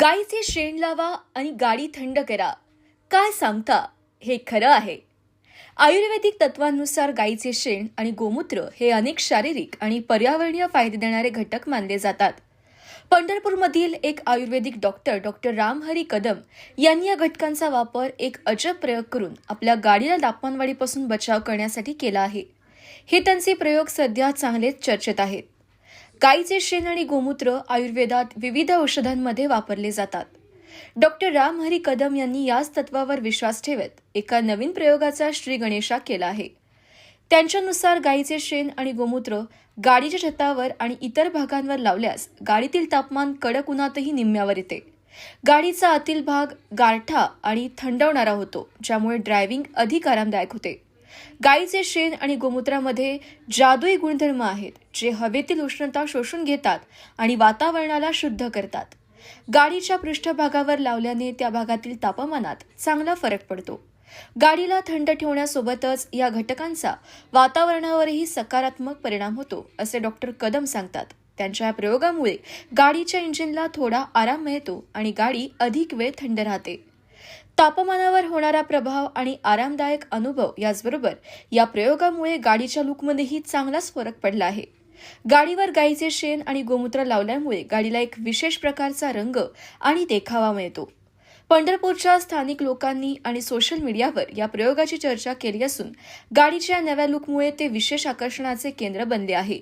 गाईचे शेण लावा आणि गाडी थंड करा. काय सांगता? हे खरं आहे. आयुर्वेदिक तत्वांनुसार गाईचे शेण आणि गोमूत्र हे अनेक शारीरिक आणि पर्यावरणीय फायदे देणारे घटक मानले जातात. पंढरपूरमधील एक आयुर्वेदिक डॉक्टर डॉक्टर रामहरी कदम यांनी या घटकांचा वापर एक अजब प्रयोग करून आपल्या गाडीला तापमानवाढीपासून बचाव करण्यासाठी केला आहे. हे त्यांचे प्रयोग सध्या चांगलेच चर्चेत आहेत. गाईचे शेण आणि गोमूत्र आयुर्वेदात विविध औषधांमध्ये वापरले जातात. डॉक्टर राम हरी कदम यांनी याच तत्वावर विश्वास ठेवत एका नवीन प्रयोगाचा श्री गणेशा केला आहे. त्यांच्यानुसार गाईचे शेण आणि गोमूत्र गाडीच्या छतावर आणि इतर भागांवर लावल्यास गाडीतील तापमान कडक उन्हातही निम्म्यावर येते. गाडीचा आतील भाग गारठा आणि थंडवणारा होतो ज्यामुळे ड्रायव्हिंग अधिक आरामदायक होते. गाईचे शेण आणि गोमूत्रामध्ये जादुई गुणधर्म आहेत जे हवेतील उष्णता शोषून घेतात आणि वातावरणाला शुद्ध करतात. गाडीच्या पृष्ठभागावर लावल्याने त्या भागातील तापमानात चांगला फरक पडतो. गाडीला थंड ठेवण्यासोबतच या घटकांचा वातावरणावरही सकारात्मक परिणाम होतो असे डॉक्टर कदम सांगतात. त्यांच्या या प्रयोगामुळे गाडीच्या इंजिनला थोडा आराम मिळतो आणि गाडी अधिक वेळ थंड राहते. तापमानावर होणारा प्रभाव आणि आरामदायक अनुभव याचबरोबर या प्रयोगामुळे गाडीच्या लुकमध्येही चांगलाच फरक पडला आहे. गाडीवर गाईचे शेण आणि गोमूत्र लावल्यामुळे गाडीला एक विशेष प्रकारचा रंग आणि देखावा मिळतो. पंढरपूरच्या स्थानिक लोकांनी आणि सोशल मीडियावर या प्रयोगाची चर्चा केली असून गाडीच्या नव्या लुकमुळे ते विशेष आकर्षणाचे केंद्र बनले आहे.